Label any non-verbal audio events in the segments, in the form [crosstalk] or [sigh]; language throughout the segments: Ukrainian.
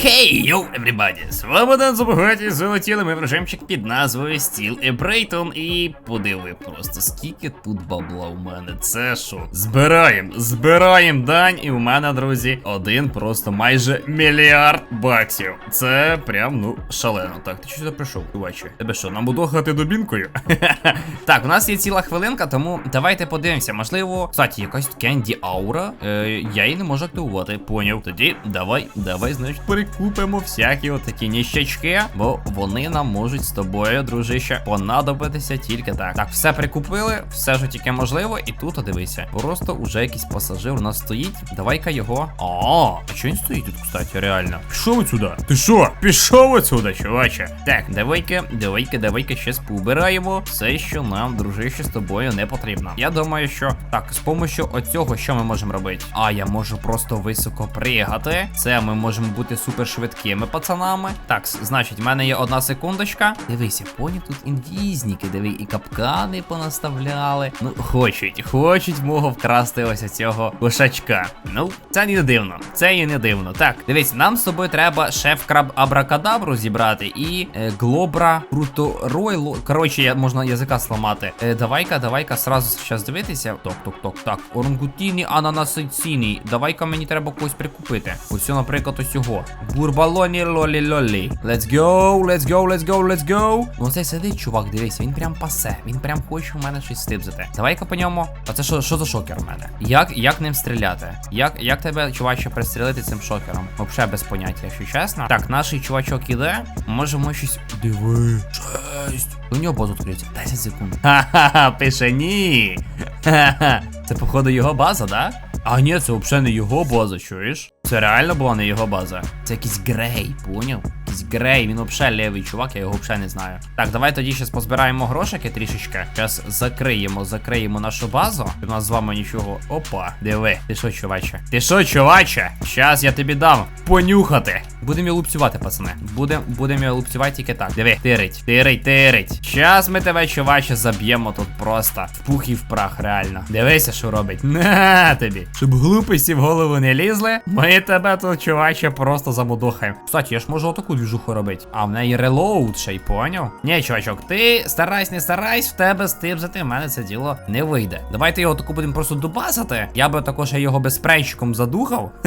Хей, йоу, вами Дан Забагаті, залетіли ми в режимчик під назвою Стіл Ебрейтон. І подиви просто, скільки тут бабла у мене. Це що? Збираємо, збираємо дань, і у мене, друзі, один просто майже мільярд баксів. Це прям, ну, шалено. Так, ти сюди прийшов, чуваче? Тебе що, нам будохати дубінкою? [laughs] так, у нас є ціла хвилинка, тому давайте подивимося. Можливо, кстати, якась кенді аура. Я її не можу активувати, поняв. Тоді давай, давай, значить, перекупимо всякі отакі ніщачки, бо вони нам можуть з тобою, дружище, понадобитися тільки так. Так, все прикупили, все що тільки можливо, і тут, дивися, просто уже якийсь пасажир у нас стоїть. Давай-ка його. А, а що він стоїть тут, кстати, реально? Пішов отсюда. Ти що? Пішов отсюда, чуваче. Так, давай-ка, давай-ка, давай-ка щас поубираємо все, що нам, дружище, з тобою не потрібно. Я думаю, що так, з помощью оцього, що ми можемо робити? А, я можу просто високо пригати. Це ми можемо бути супер швидкими пацанами. Так, значить, в мене є одна секундочка. Дивися, поні тут інвізніки, диви, і капкани понаставляли. Ну, хочуть, хочуть мого вкрасти ось цього кошачка. Ну, це не дивно. Це і не дивно. Так, дивись, нам з тобою треба шеф краб Абракадабру зібрати і е, Глобра Круто Коротше, я можна язика сламати. Е, давай-ка, давай-ка сразу зараз дивитися. Ток, ток, ток, так. Орангутіні ананасиціні. Давай-ка мені треба когось прикупити. Ось, наприклад, ось його. Бурбалоні лолі лолі. Let's go, let's go, let's go, let's go. Ну цей сидить, чувак, дивися, він прям пасе. Він прям хоче у мене щось стибзити. Давай-ка по ньому. А це що, що за шокер у мене? Як, як ним стріляти? Як, як тебе, чуваче, пристрілити цим шокером? Вообще без поняття, якщо чесно. Так, наш чувачок іде. Можемо щось. Диви. Жесть. У нього базу відкриється. 10 секунд. Ха-ха-ха, пише ні. Ха-ха. Це, походу, його база, да? А ні, це взагалі не його база, чуєш? Це реально була не його база. Це якийсь грей, поняв? Якийсь грей, він взагалі левий чувак, я його взагалі не знаю. Так, давай тоді ще позбираємо грошики трішечки. Зараз закриємо, закриємо нашу базу. У нас з вами нічого. Опа, диви. Ти що, чуваче? Ти що, чуваче? Щас я тобі дам понюхати. Будемо його лупцювати, пацани. Будем, будемо його лупцювати тільки так. Диви, тирить, тирить, тирить. Щас ми тебе, чуваче, заб'ємо тут просто в пух і в прах, реально. Дивися, що робить. На тобі. Щоб глупості в голову не лізли, ми тебе тут, чуваче, просто замудохаємо. Кстати, я ж можу отаку двіжуху робити. А в неї релоуд ще й поняв? Ні, чувачок, ти старайся, не старайся, в тебе стибзати, в мене це діло не вийде. Давайте його таку будемо просто дубасити. Я би також його безпрейчиком задухав. [laughs]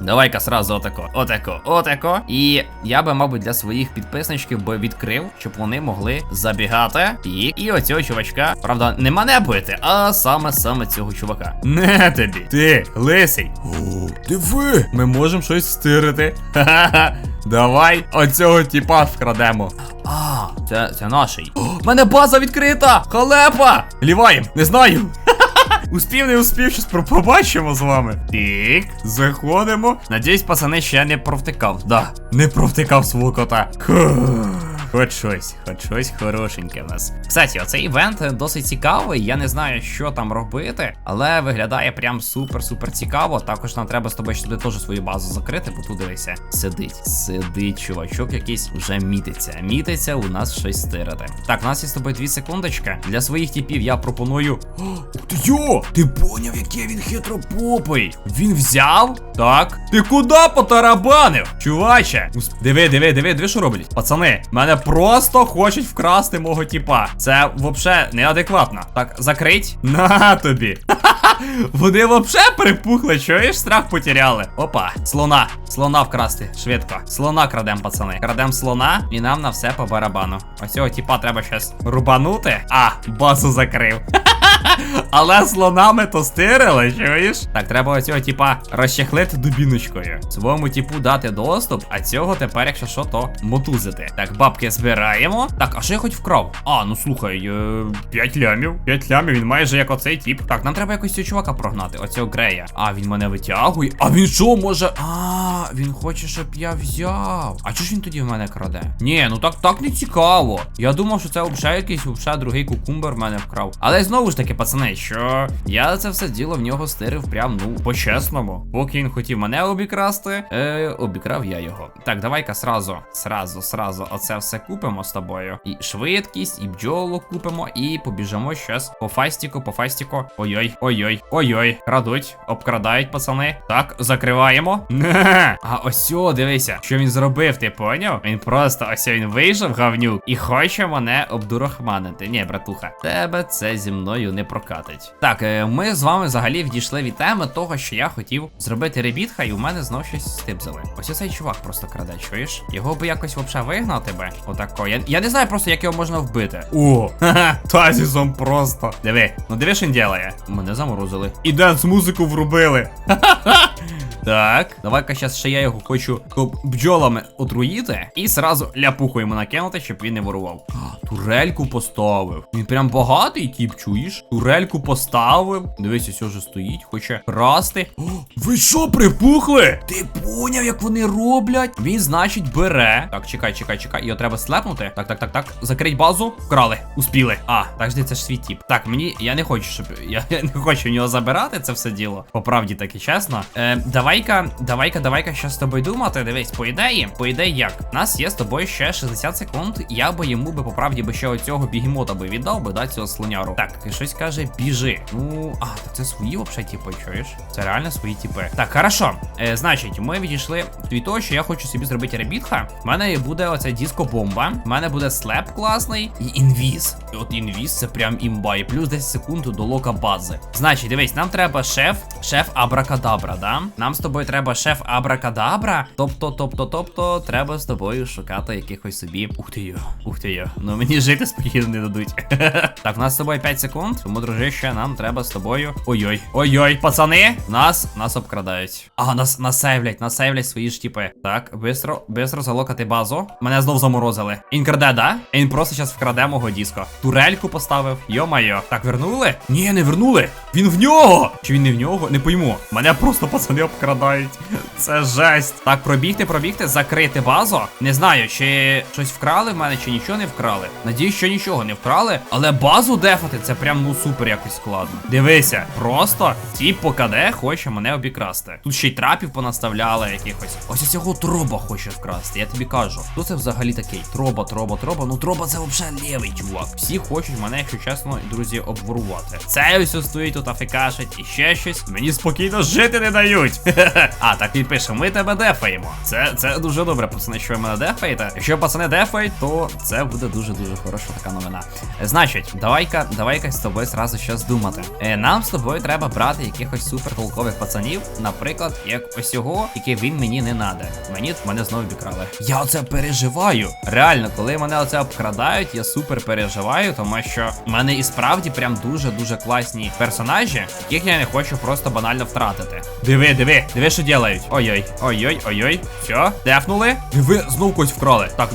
Давай-ка сразу отако, отако, отако. І я би, мабуть, для своїх підписничків би відкрив, щоб вони могли забігати. І, і оцього чувачка, правда, не мене бити, а саме саме цього чувака. Не тобі. Ти, лисий. О, диви, ми можемо щось стирити. [laughs] Ха-ха-ха. Давай оцього тіпа вкрадемо. А, це, це наший. О, мене база відкрита! Халепа! Ліваєм, не знаю. [laughs] Успів, не успів, щось побачимо з вами. Тік, заходимо. Надіюсь, пацани ще не провтикав. Да, не провтикав свого кота. Фух. Хоч щось, хоч щось хорошеньке в нас. Кстати, оцей івент досить цікавий. Я не знаю, що там робити, але виглядає прям супер-супер цікаво. Також нам треба з тобою сюди теж свою базу закрити, бо тут дивися. Сидить, сидить, чувачок якийсь вже мітиться. Мітиться у нас щось стирити. Так, у нас є з тобою дві секундочки. Для своїх типів я пропоную. [gasps] Ти йо! Ти поняв, який він хитропопий? Він взяв? Так. Ти куди потарабанив? Чуваче, диви, диви, диви, диви, що роблять. Пацани, мене просто хочуть вкрасти мого тіпа. Це вообще неадекватно. Так, закрить. На тобі. [laughs] Вони вообще припухли, чуєш, страх потеряли. Опа, слона. Слона вкрасти. Швидко. Слона крадем, пацани. Крадем слона, і нам на все по барабану. Ось цього тіпа треба щас рубанути. А, базу закрив. [laughs] Але слонами то стирили, чуєш? Так, треба цього типа розчехлити дубіночкою. Своєму типу дати доступ, а цього тепер, якщо що, то мотузити. Так, бабки збираємо. Так, а що я хоч вкрав? А, ну слухай, е, 5 лямів. 5 лямів, він майже як оцей тип. Так, нам треба якось цього чувака прогнати, оцього Грея. А, він мене витягує. А він що може? А, він хоче, щоб я взяв. А чого ж він тоді в мене краде? Ні, ну так так не цікаво. Я думав, що це взагалі якийсь взагалі другий кукумбер в мене вкрав. Але знову ж таки, пацани, що я це все діло в нього стирив прям, ну, по-чесному. Поки він хотів мене обікрасти, е, обікрав я його. Так, давай-ка сразу, сразу, сразу оце все купимо з тобою. І швидкість, і бджолу купимо, і побіжимо щас по фастіку, по фастіку. Ой-ой, ой-ой, ой-ой. Крадуть, обкрадають, пацани. Так, закриваємо. А ось о, дивися, що він зробив, ти поняв? Він просто ось він вийшов, гавнюк, і хоче мене обдурахманити. Ні, братуха, тебе це зі мною не прокатить. Так, е, ми з вами взагалі відійшли від теми того, що я хотів зробити ребітха, і у мене знов щось стибзали. Ось оцей чувак просто краде, чуєш? Його би якось вообще вигнати би. Отако. Я, я не знаю просто, як його можна вбити. О, [laughs] ха-ха, тазісом просто. Диви, ну диви, що він ділає. Мене заморозили. І денс музику врубили. [laughs] Так, давай-ка зараз ще я його хочу бджолами отруїти і сразу ляпуху йому накинути, щоб він не ворував. Турельку поставив. Він прям багатий тіп, чуєш? Турельку поставив. Дивись, ось уже стоїть, хоче красти. О, ви що, припухли? Ти поняв, як вони роблять? Він, значить, бере. Так, чекай, чекай, чекай. Його треба слепнути. Так, так, так, так. Закрить базу. Вкрали. Успіли. А, так жди, це ж свій тіп. Так, мені. Я не хочу, щоб. Я, [laughs] я не хочу в нього забирати це все діло. По правді так і чесно. Е, давай-ка, давай-ка, давай-ка що з тобою думати. Дивись, по ідеї, по ідеї як? У нас є з тобою ще 60 секунд. Я би йому би по правді би ще оцього бігемота би віддав би, да, цього слоняру. Так, і щось каже, біжи. Ну, а, так це свої взагалі типи, чуєш? Це реально свої типи. Так, хорошо. Е, значить, ми відійшли від того, що я хочу собі зробити ребітха. У мене буде оця диско-бомба. У мене буде слеп класний і інвіз. І От інвіз це прям імба. І плюс 10 секунд до лока бази. Значить, дивись, нам треба шеф, шеф Абракадабра, да? Нам з тобою треба шеф Абракадабра. Тобто, тобто, тобто, треба з тобою шукати якихось собі. Ух ти йо, ух ти йо. Ну мені жити спокійно не дадуть. [laughs] так, у нас з тобою 5 секунд. Тому, дружище, нам треба з тобою. Ой-ой, ой-ой, пацани, нас нас обкрадають. А, нас насейвлять, насейвлять свої ж типи. Так, бистро, бистро залокати базу. Мене знов заморозили. Він краде, да? Він просто зараз вкраде мого диско. Турельку поставив. Йо-майо. Так, вернули? Ні, не вернули. Він в нього. Чи він не в нього? Не пойму. Мене просто пацани обкрадають. Це жесть. Так, пробігти, пробігти, закрити базу. Не знаю, чи щось вкрали в мене, чи нічого не вкрали. Надіюсь, що нічого не вкрали. Але базу дефати це прям ну супер якось складно. Дивися, просто ті по КД хоче мене обікрасти. Тут ще й трапів понаставляли якихось. Ось цього троба хоче вкрасти. Я тобі кажу. Хто це взагалі такий? Троба, троба, троба. Ну троба це взагалі лівий чувак. Всі хочуть мене, якщо чесно, друзі, обворувати. Це ось ось стоїть тут афікашить і ще щось. Мені спокійно жити не дають. [laughs] [laughs] а, так він пише, ми тебе дефаємо. Це це дуже добре, пацани, що ви мене дефаєте. Якщо пацани дефають, то це буде дуже-дуже хороша така новина. Значить, давай-ка, давай-ка з тобою зразу щось думати. Е, нам з тобою треба брати якихось супертолкових пацанів, наприклад, як ось його, який він мені не надо. Мені мене знову обікрали. Я оце переживаю. Реально, коли мене оце обкрадають, я супер переживаю, тому що в мене і справді прям дуже-дуже класні персонажі, яких я не хочу просто банально втратити. Диви, диви, диви, що ділають. Ой-ой, ой-ой, ой-ой. Все, дефнули. Диви, знов когось вкрали. Так,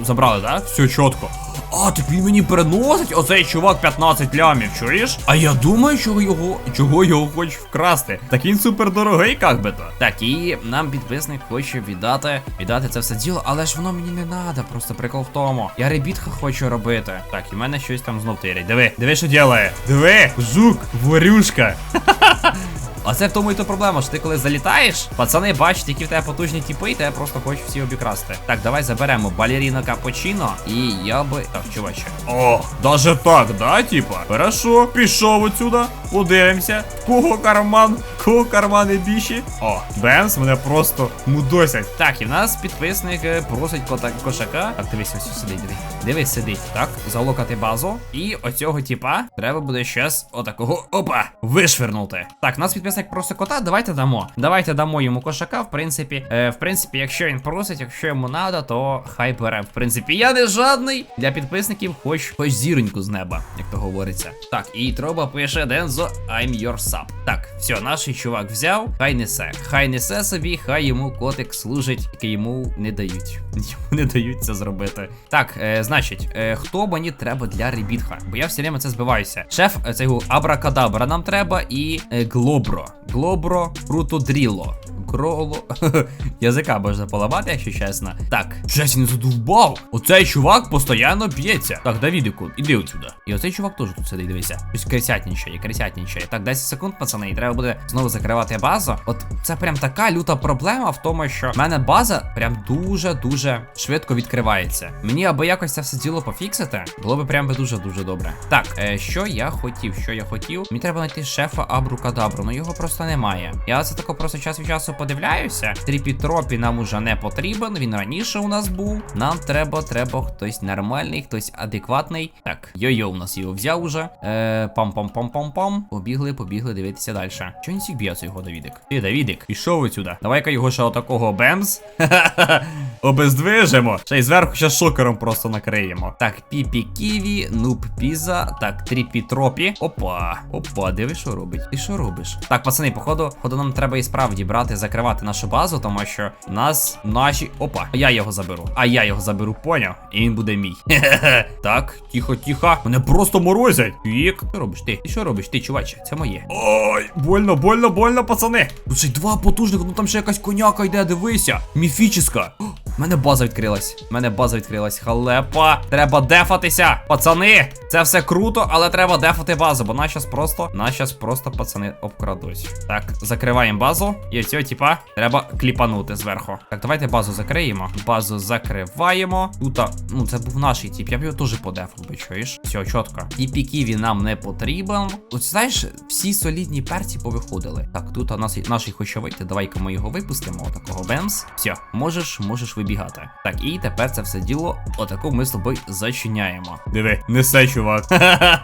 забрали, так? Все чітко. А, так він мені переносить оцей чувак 15 лямів, чуєш? А я думаю, чого його чого його хочеш вкрасти. Так він супер дорогий, як би то. Так, і нам підписник хоче віддати віддати це все діло, але ж воно мені не треба, просто прикол в тому. Я ребітха хочу робити. Так, і в мене щось там знов тирять. Диви, диви, що ділає. Диви, жук, ворюшка. [laughs] А це в тому і то проблема, що ти коли залітаєш, пацани бачать, які в тебе потужні тіпи, і тебе просто хочуть всі обікрасти. Так, давай заберемо балеріно капучино, і я би. Так, чуваче. О, даже так, да, типа? Хорошо, пішов отсюда, подивимося. Кого карман, кого кармани більші? О, Бенс мене просто мудосять. Так, і в нас підписник е, просить кота кошака. Так, дивись, ось сидить, диви. Дивись, сидить. Так, залокати базу. І оцього типа треба буде щас отакого опа вишвернути. Так, нас підписник просить кота, давайте дамо. Давайте дамо йому кошака. В принципі, е, в принципі, якщо він просить, якщо йому надо, то хай бере. В принципі, я не жадний. Для підписників хоч хоч зіроньку з неба, як то говориться. Так, і троба пише Дензо, I'm your sub. Так, все, наш чувак взяв, хай несе. Хай несе собі, хай йому котик служить, який йому не дають. [laughs] Йому не дають це зробити. Так, е, значить, е, хто мені треба для ребітха? Бо я все время це збиваюся. Шеф, е, цього Абракадабра нам треба і е, Глобро. Глобро. Глобро, Гроло. [laughs] Язика можна поламати, якщо чесно. Так, щось не задовбав. Оцей чувак постійно б'ється. Так, Давідику, іди отсюда. І оцей чувак теж тут сидить, дивися. Щось крисятнічає, крисятнічає. Так, 10 секунд, пацани, і треба буде знову закривати базу. От це прям така люта проблема в тому, що в мене база прям дуже-дуже швидко відкривається. Мені аби якось це все діло пофіксити, було би прям дуже-дуже добре. Так, е, що я хотів, що я хотів? Мені треба знайти шефа Абрукадабру, ну його просто немає. Я це тако просто час від часу подивляюся. Тріпітропі нам уже не потрібен. Він раніше у нас був. Нам треба, треба хтось нормальний, хтось адекватний. Так, йо-йо, у нас його взяв уже. Е, пам-пам-пам-пам-пам. Побігли, побігли дивитися далі. Чого він всіх б'ється його, Давідик? Ти, Давідик, пішов отсюда. Давай-ка його ще отакого бемз. [laughs] Обездвижимо. Ще й зверху ще шокером просто накриємо. Так, піпі ківі, нуб піза. Так, тріпі тропі. Опа. Опа, диви, що робить? Ти що робиш? Так, пацани, походу, походу нам треба і справді брати, закривати нашу базу, тому що в нас наші. Опа, я його заберу. А я його заберу, поняв? І він буде мій. [laughs] так, тихо, тихо. Мене просто морозять. Вік. Що робиш ти? Що робиш? Ти, чуваче, це моє. Ой, больно, больно, больно, пацани. Ще два потужних, ну там ще якась коняка йде, дивися. Міфічіска. У [gasps] мене база відкрилась. У мене база відкрилась. Халепа. Треба дефатися. Пацани, це все круто, але треба дефати базу, бо нас щас просто, нас щас просто пацани обкрадуть. Так, закриваємо базу. І цього, типа, треба кліпанути зверху. Так, давайте базу закриємо. Базу закриваємо. Тут, ну, це був наш тип. Я б його теж подефав, би чуєш? Все, чітко. І піківі нам не потрібен. От знаєш, всі солідні перці повиходили. Так, тут у нас наш хоче вийти. Давай-ка ми його випустимо. Отакого бемс. Все, можеш, можеш вибігати. Так, і тепер це все діло отако ми з тобою зачиняємо. Диви, несе, чувак. [laughs]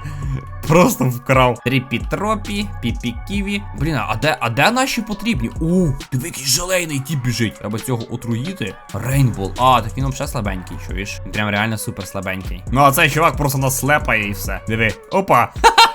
Просто вкрав. Тріпітропі, піпіківі. Блін, а де, а де наші потрібні? У, диви, який желейний тіп біжить. Треба цього отруїти. Рейнбол. А, так він взагалі слабенький, чуєш? Прям реально супер слабенький. Ну, а цей чувак просто нас слепає і все. Диви. Опа. [laughs]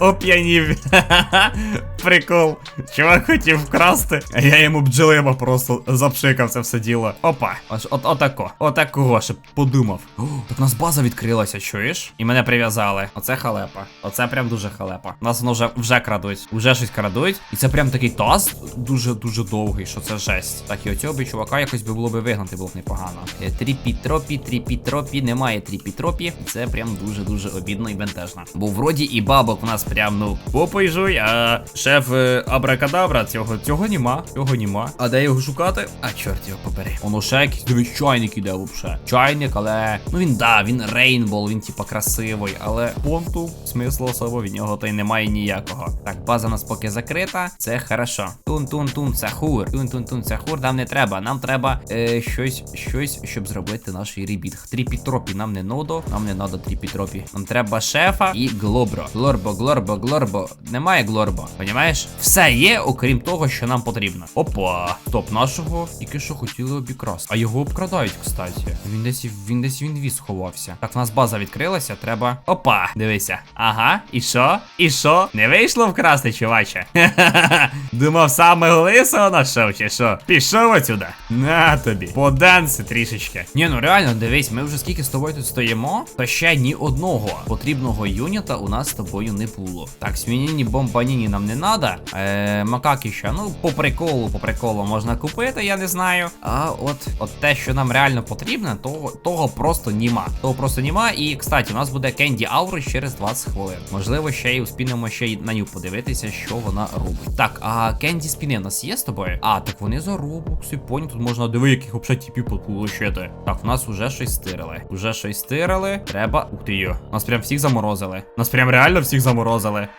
Оп'янів. [laughs] Прикол. Чувак хотів вкрасти, а я йому бджолима просто запшикав це все діло. Опа. Аж от отако. Отакого, щоб подумав. О, так у нас база відкрилася, чуєш? І мене прив'язали. Оце халепа. Оце прям дуже халепа. Нас воно вже вже крадуть. Вже щось крадуть. І це прям такий таз дуже-дуже довгий, що це жесть. Так, і оцього би чувака якось би було би вигнати, було б непогано. Е, Тріпітропі, тріпітропі, немає тріпітропі. Це прям дуже-дуже обідно і бентежно. Бо вроді і бабок у нас прям, ну, попой жуй, а шеф е, Абракадабра, цього, цього нема, цього нема. А де його шукати? А чорт його побери. Воно ще якийсь, дивись, чайник іде вообще. Чайник, але. Ну він да, він рейнбол, він типа красивий, але понту смислу особо від нього то й немає ніякого. Так, база нас поки закрита, це хорошо. Тун-тун-тун, сахур. Тун-тун-тун, сахур, нам не треба. Нам треба е, щось, щось, щоб зробити наш ребіт. Тріпітропі нам не нодо, нам не надо тріпітропі. Нам треба шефа і глобро. Глорбо, глорбо, глорбо. Немає глорбо, понімаєш? Все є, окрім того, що нам потрібно. Опа. Стоп, нашого тільки що хотіли обікрасти. А його обкрадають, кстати. Він десь він десь він віз сховався. Так, в нас база відкрилася, треба. Опа, дивися. Ага, і що? І що? Не вийшло вкрасти, чуваче? [laughs] Думав, саме лисого знайшов, чи що? Пішов отсюда. На тобі. Поданси трішечки. Ні, ну реально, дивись, ми вже скільки з тобою тут стоїмо, то ще ні одного потрібного юніта у нас з тобою не було. Так, свініні бомбаніні нам не надо. Е, макаки ще, ну, по приколу, по приколу можна купити, я не знаю. А от, от те, що нам реально потрібно, того, того просто нема. Того просто нема. І, кстати, у нас буде Кенді Аурус через 20 хвилин. Можливо, ще й успінемо ще й на ню подивитися, що вона робить. Так, а Кенді спіни у нас є з тобою? А, так вони за робокси, поні. Тут можна диви, яких взагалі типів получити. Так, у нас уже щось стирили. Уже щось стирили. Треба. Ух ти йо. Нас прям всіх заморозили. Нас прям реально всіх заморозили.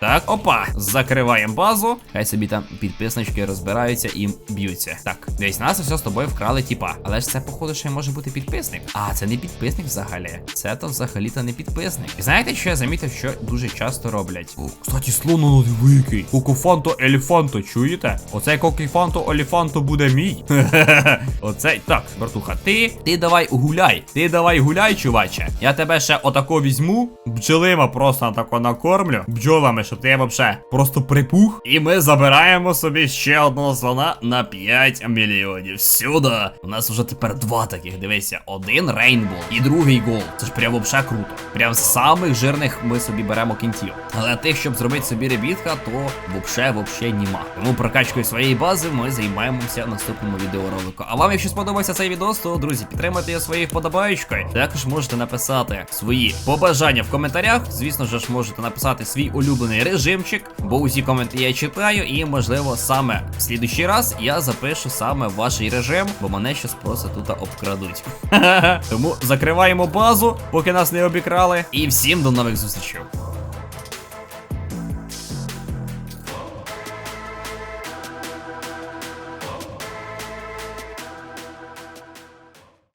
Так, опа. Закриваємо базу. Хай собі там підписнички розбираються і б'ються. Так, десь нас все з тобою вкрали, типа. Але ж це, походу, ще може бути підписник. А, це не підписник взагалі. Це то взагалі-то не підписник. І знаєте, що я замітив, що дуже часто роблять? О, кстати, слону великий. Кокофанто елефанто, чуєте? Оцей кокофанто елефанто буде мій. [laughs] Оцей. Так, братуха, ти, ти давай гуляй. Ти давай гуляй, чуваче. Я тебе ще отако візьму, бджолима просто тако накормлю. Ставлю бджолами, щоб ти вообще просто припух. І ми забираємо собі ще одного слона на 5 мільйонів. Сюди. У нас вже тепер два таких. Дивися, один рейнбол і другий гол. Це ж прям вообще круто. Прям з самих жирних ми собі беремо кінтів. Але тих, щоб зробити собі ребітка, то вообще, вообще німа. Тому прокачкою своєї бази ми займаємося наступному відеоролику. А вам, якщо сподобався цей відос, то друзі, підтримайте його своєю вподобаючкою. Також можете написати свої побажання в коментарях. Звісно ж, можете написати свій улюблений режимчик, бо усі коменти я читаю, і можливо саме в слідущий раз я запишу саме ваш режим, бо мене щось просто тут обкрадуть. [laughs] Тому закриваємо базу, поки нас не обікрали. І всім до нових зустрічей.